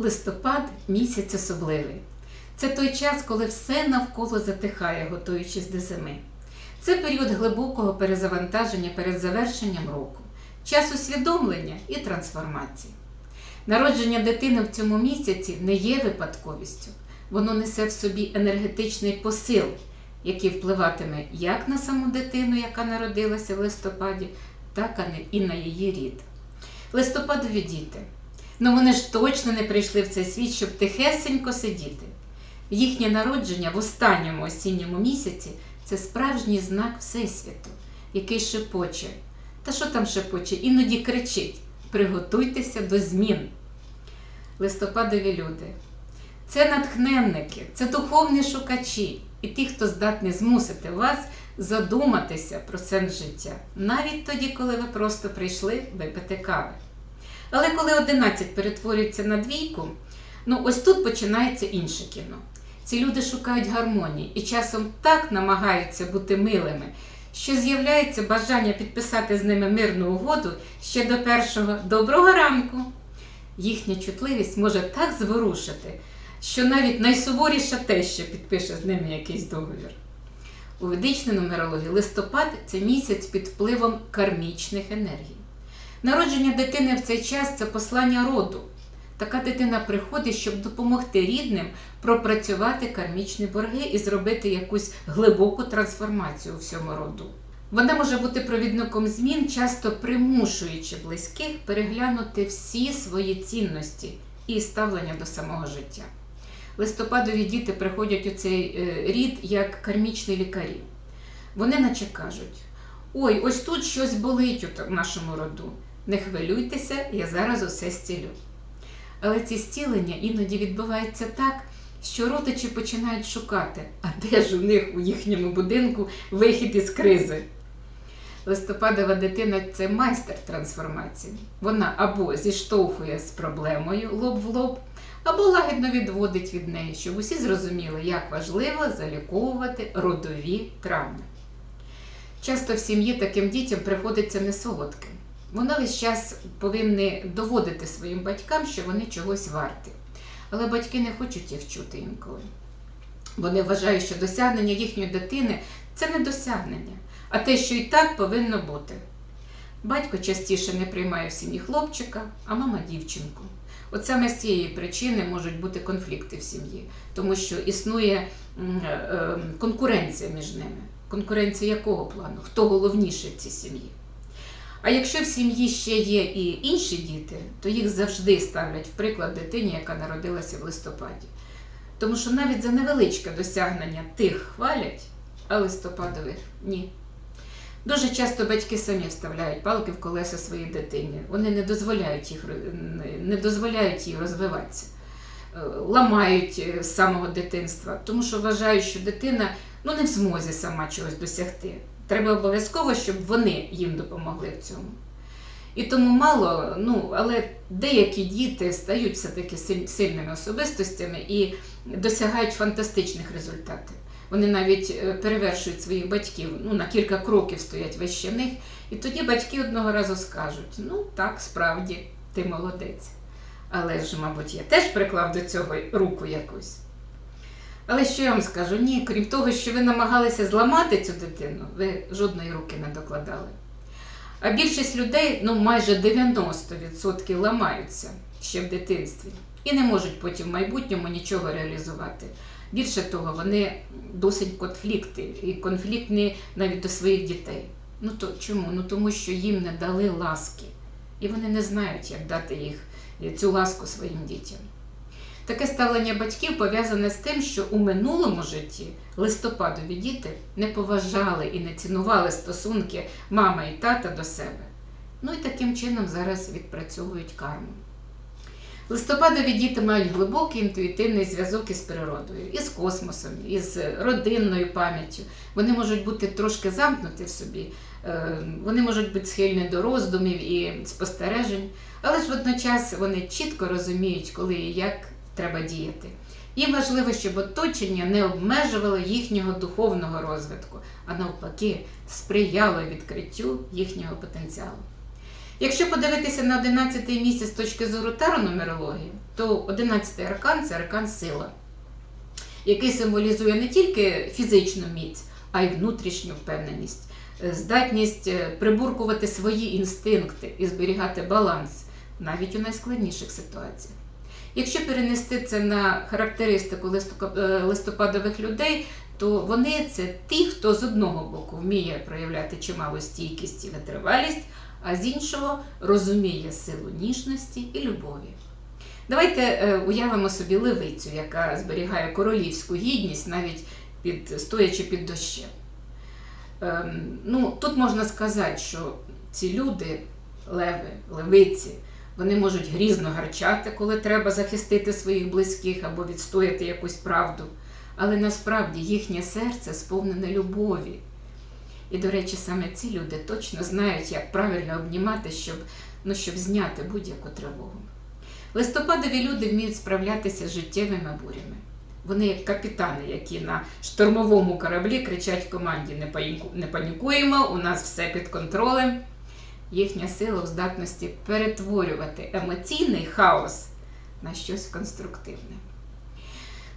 Листопад місяць особливий. Це той час, коли все навколо затихає, готуючись до зими. Це період глибокого перезавантаження перед завершенням року, час усвідомлення і трансформації. Народження дитини в цьому місяці не є випадковістю, воно несе в собі енергетичний посил, який впливатиме як на саму дитину, яка народилася в листопаді, так і на її рід. Листопадові діти. Ну вони ж точно не прийшли в цей світ, щоб тихесенько сидіти. Їхнє народження в останньому осінньому місяці це справжній знак Всесвіту, який шепоче. Та що там шепоче? Іноді кричить: приготуйтеся до змін. Листопадові люди. Це натхненники, це духовні шукачі і ті, хто здатний змусити вас задуматися про сенс життя, навіть тоді, коли ви просто прийшли випити кави. Але коли 11 перетворюється на двійку, ну ось тут починається інше кіно. Ці люди шукають гармонії і часом так намагаються бути милими, що з'являється бажання підписати з ними мирну угоду ще до першого доброго ранку. Їхня чутливість може так зворушити, що навіть найсуворіша теща підпише з ними якийсь договір. У ведичній нумерології листопад це місяць під впливом кармічних енергій. Народження дитини в цей час це послання роду. Така дитина приходить, щоб допомогти рідним пропрацювати кармічні борги і зробити якусь глибоку трансформацію у всьому роду. Вона може бути провідником змін, часто примушуючи близьких переглянути всі свої цінності і ставлення до самого життя. Листопадові діти приходять у цей е, рід як кармічні лікарі. Вони наче кажуть: ой, ось тут щось болить у нашому роду. Не хвилюйтеся, я зараз усе зцілю. Але ці зцілення іноді відбуваються так, що родичі починають шукати, а де ж у них у їхньому будинку вихід із кризи. Листопадова дитина це майстер трансформації. Вона або зіштовхує з проблемою лоб в лоб, або лагідно відводить від неї, щоб усі зрозуміли, як важливо заліковувати родові травми. Часто в сім'ї таким дітям приходиться не солодким. Вони весь час повинні доводити своїм батькам, що вони чогось варті. Але батьки не хочуть їх чути інколи. Вони вважають, що досягнення їхньої дитини це не досягнення, а те, що і так повинно бути. Батько частіше не приймає в сім'ї хлопчика, а мама дівчинку. От саме з цієї причини можуть бути конфлікти в сім'ї, тому що існує е, конкуренція між ними. Конкуренція якого плану? Хто головніший в цій сім'ї? А якщо в сім'ї ще є і інші діти, то їх завжди ставлять в приклад дитині, яка народилася в листопаді. Тому що навіть за невеличке досягнення тих хвалять, а листопадових ні. Дуже часто батьки самі вставляють палки в колеса своїй дитині. Вони не дозволяють їх не дозволяють їй розвиватися, Е, ламають е, з самого дитинства, тому що вважають, що дитина ну, не в змозі сама чогось досягти. Треба обов'язково, щоб вони їм допомогли в цьому. І тому мало, ну, але деякі діти стають все-таки сильними особистостями і досягають фантастичних результатів. Вони навіть е, перевершують своїх батьків, ну, на кілька кроків стоять вище них. І тоді батьки одного разу скажуть: ну так, справді, ти молодець. Але ж, мабуть, я теж приклав до цього руку якусь. Але що я вам скажу? Ні, крім того, що ви намагалися зламати цю дитину, ви жодної руки не докладали. А більшість людей, ну майже 90% ламаються ще в дитинстві і не можуть потім в майбутньому нічого реалізувати. Більше того, вони досить конфлікти і конфліктні навіть до своїх дітей. Ну то чому? Ну тому що їм не дали ласки, і вони не знають, як дати їх цю ласку своїм дітям. Таке ставлення батьків пов'язане з тим, що у минулому житті листопадові діти не поважали і не цінували стосунки мама і тата до себе. Ну і таким чином зараз відпрацьовують карму. Листопадові діти мають глибокий інтуїтивний зв'язок із природою, із космосом, із родинною пам'яттю. Вони можуть бути трошки замкнуті в собі, е, вони можуть бути схильні до роздумів і спостережень, але ж водночас вони чітко розуміють, коли і як треба діяти. Їм важливо, щоб оточення не обмежувало їхнього духовного розвитку, а навпаки, сприяло відкриттю їхнього потенціалу. Якщо подивитися на 11 місяць з точки зору таронумерології, то то 11 аркан це аркан сила, який символізує не тільки фізичну міць, а й внутрішню впевненість, здатність е, прибуркувати свої інстинкти і зберігати баланс навіть у найскладніших ситуаціях. Якщо перенести це на характеристику е, листопадових людей, то вони це ті, хто з одного боку вміє проявляти чималу стійкість і витривалість, а з іншого розуміє силу ніжності і любові. Давайте е, уявимо собі левицю, яка зберігає королівську гідність навіть під, стоячи під дощем. Ем, ну, тут можна сказати, що ці люди, леви, левиці, вони можуть грізно гарчати, коли треба захистити своїх близьких або відстояти якусь правду. Але насправді їхнє серце сповнене любові. І, до речі, саме ці люди точно знають, як правильно обнімати, щоб, ну, щоб зняти будь-яку тривогу. Листопадові люди вміють справлятися з життєвими бурями. Вони як капітани, які на штурмовому кораблі кричать команді не панікуємо, у нас все під контролем. Їхня сила в здатності перетворювати емоційний хаос на щось конструктивне.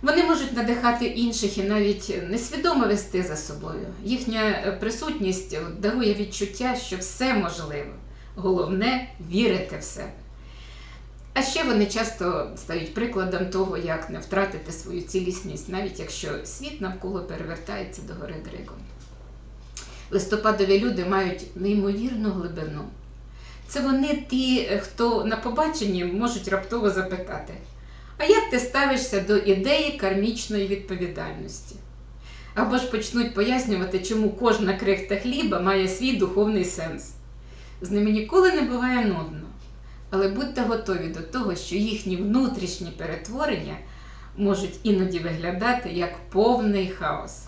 Вони можуть надихати інших і навіть несвідомо вести за собою. Їхня е, присутність дарує відчуття, що все можливо. Головне вірити в себе. А ще вони часто стають прикладом того, як не втратити свою цілісність, навіть якщо світ навколо перевертається до гори дригом. Листопадові люди мають неймовірну глибину. Це вони ті, хто на побаченні можуть раптово запитати: а як ти ставишся до ідеї кармічної відповідальності? Або ж почнуть пояснювати, чому кожна крихта хліба має свій духовний сенс. З ними ніколи не буває нудно, але будьте готові до того, що їхні внутрішні перетворення можуть іноді виглядати як повний хаос.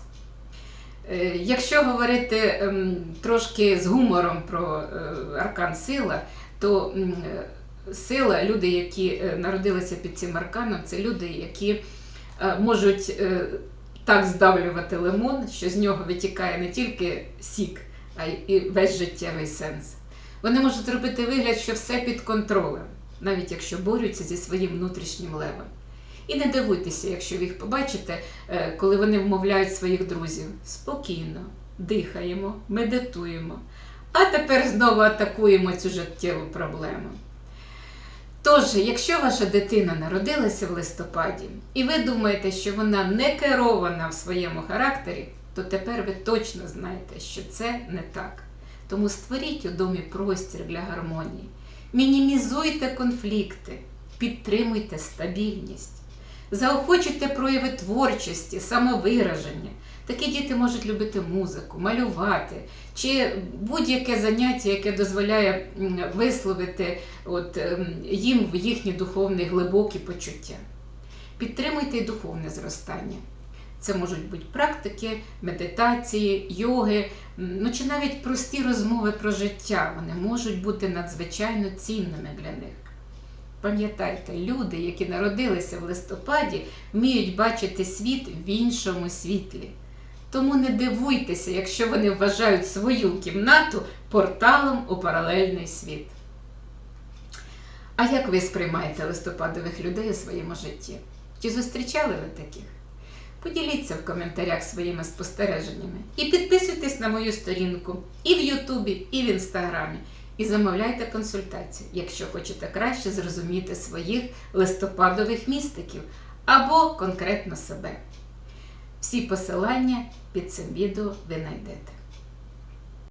Е, Якщо говорити ем, трошки з гумором про е, аркан сила, то е, сила, люди, які народилися під цим арканом, це люди, які можуть так здавлювати лимон, що з нього витікає не тільки сік, а й весь життєвий сенс. Вони можуть робити вигляд, що все під контролем, навіть якщо борються зі своїм внутрішнім левом. І не дивуйтеся, якщо ви їх побачите, е, коли вони вмовляють своїх друзів. Спокійно, дихаємо, медитуємо, а тепер знову атакуємо цю життєву проблему. Тож, якщо ваша дитина народилася в листопаді, і ви думаєте, що вона не керована в своєму характері, то тепер ви точно знаєте, що це не так. Тому створіть у домі простір для гармонії, мінімізуйте конфлікти, підтримуйте стабільність. Заохочуйте прояви творчості, самовираження. Такі діти можуть любити музику, малювати чи будь-яке заняття, яке дозволяє висловити от, ем, їм їхні духовні глибокі почуття. Підтримуйте й духовне зростання. Це можуть бути практики, медитації, йоги, ну чи навіть прості розмови про життя. Вони можуть бути надзвичайно цінними для них. Пам'ятайте, люди, які народилися в листопаді, вміють бачити світ в іншому світлі. Тому не дивуйтеся, якщо вони вважають свою кімнату порталом у паралельний світ. А як ви сприймаєте листопадових людей у своєму житті? Чи зустрічали ви таких? Поділіться в коментарях своїми спостереженнями і підписуйтесь на мою сторінку і в Ютубі, і в Інстаграмі. І замовляйте консультацію, якщо хочете краще зрозуміти своїх листопадових містиків або конкретно себе. Всі посилання під цим відео ви знайдете.